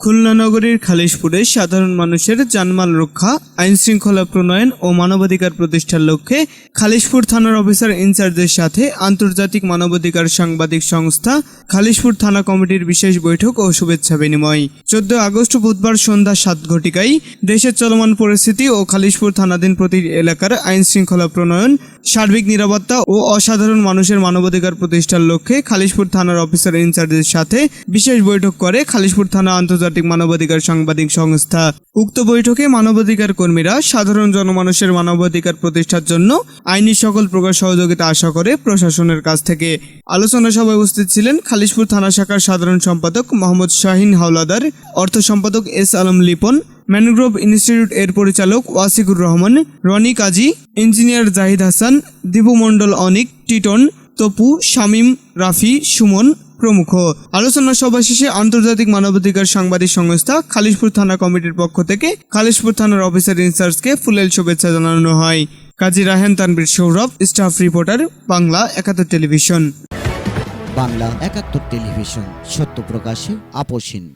খুলনা নগরীর খালিশপুরে সাধারণ মানুষের জানমাল রক্ষা আইন শৃঙ্খলা প্রণয়ন ও মানবাধিকার প্রতিষ্ঠার লক্ষ্যে খালিশপুর থানার অফিসার ইনচার্জের সাথে আন্তর্জাতিক মানবাধিকার সাংবাদিক সংস্থা খালিশপুর থানা কমিটির বিশেষ বৈঠক ও শুভেচ্ছা বিনিময়। চোদ্দ আগস্ট বুধবার সন্ধ্যা সাত ঘটিকায় দেশের চলমান পরিস্থিতি ও খালিশপুর থানাধীন প্রতি এলাকার আইন শৃঙ্খলা প্রণয়ন সার্বিক নিরাপত্তা ও অসাধারণ মানুষের মানবাধিকার প্রতিষ্ঠার লক্ষ্যে খালিশপুর থানার অফিসার ইনচার্জের সাথে বিশেষ বৈঠক করে খালিশপুর থানা আন্তর্জাতিক মানবাধিকার সাংবাদিক সংস্থা। উক্ত বৈঠকে মানবাধিকার কর্মীরা সাধারণ জনমানুষের মানবাধিকার প্রতিষ্ঠার জন্য আইনি সকল প্রকার সহযোগিতা আশা করে প্রশাসনের কাছ থেকে। আলোচনা সভায় উপস্থিত ছিলেন খালিশপুর থানা শাখার সাধারণ সম্পাদক মোহাম্মদ শাহিন হাওলাদার, অর্থ সম্পাদক S Alam Lipon mangrove institute এর পরিচালক ওয়াসিকুর রহমান, রনি কাজী, ইঞ্জিনিয়ার জাহিদ হাসান, দীপু মণ্ডল অনিক, টিটন, তপু, শামীম, রাফি, সুমন প্রমুখ। আলোচনা সভা শেষে আন্তর্জাতিক মানবাধিকার সাংবাদিক সংস্থা খালিশপুর থানা কমিটির পক্ষ থেকে খালিশপুর থানার অফিসার ইনচার্জকে ফুলেল শুভেচ্ছা জানানো হয়। Kazi Rahen Tanvir Sourav, staff reporter, Bangla Ekattor television. Bangla একাত্তর টেলিভিশন, সত্য প্রকাশে আপোষহীন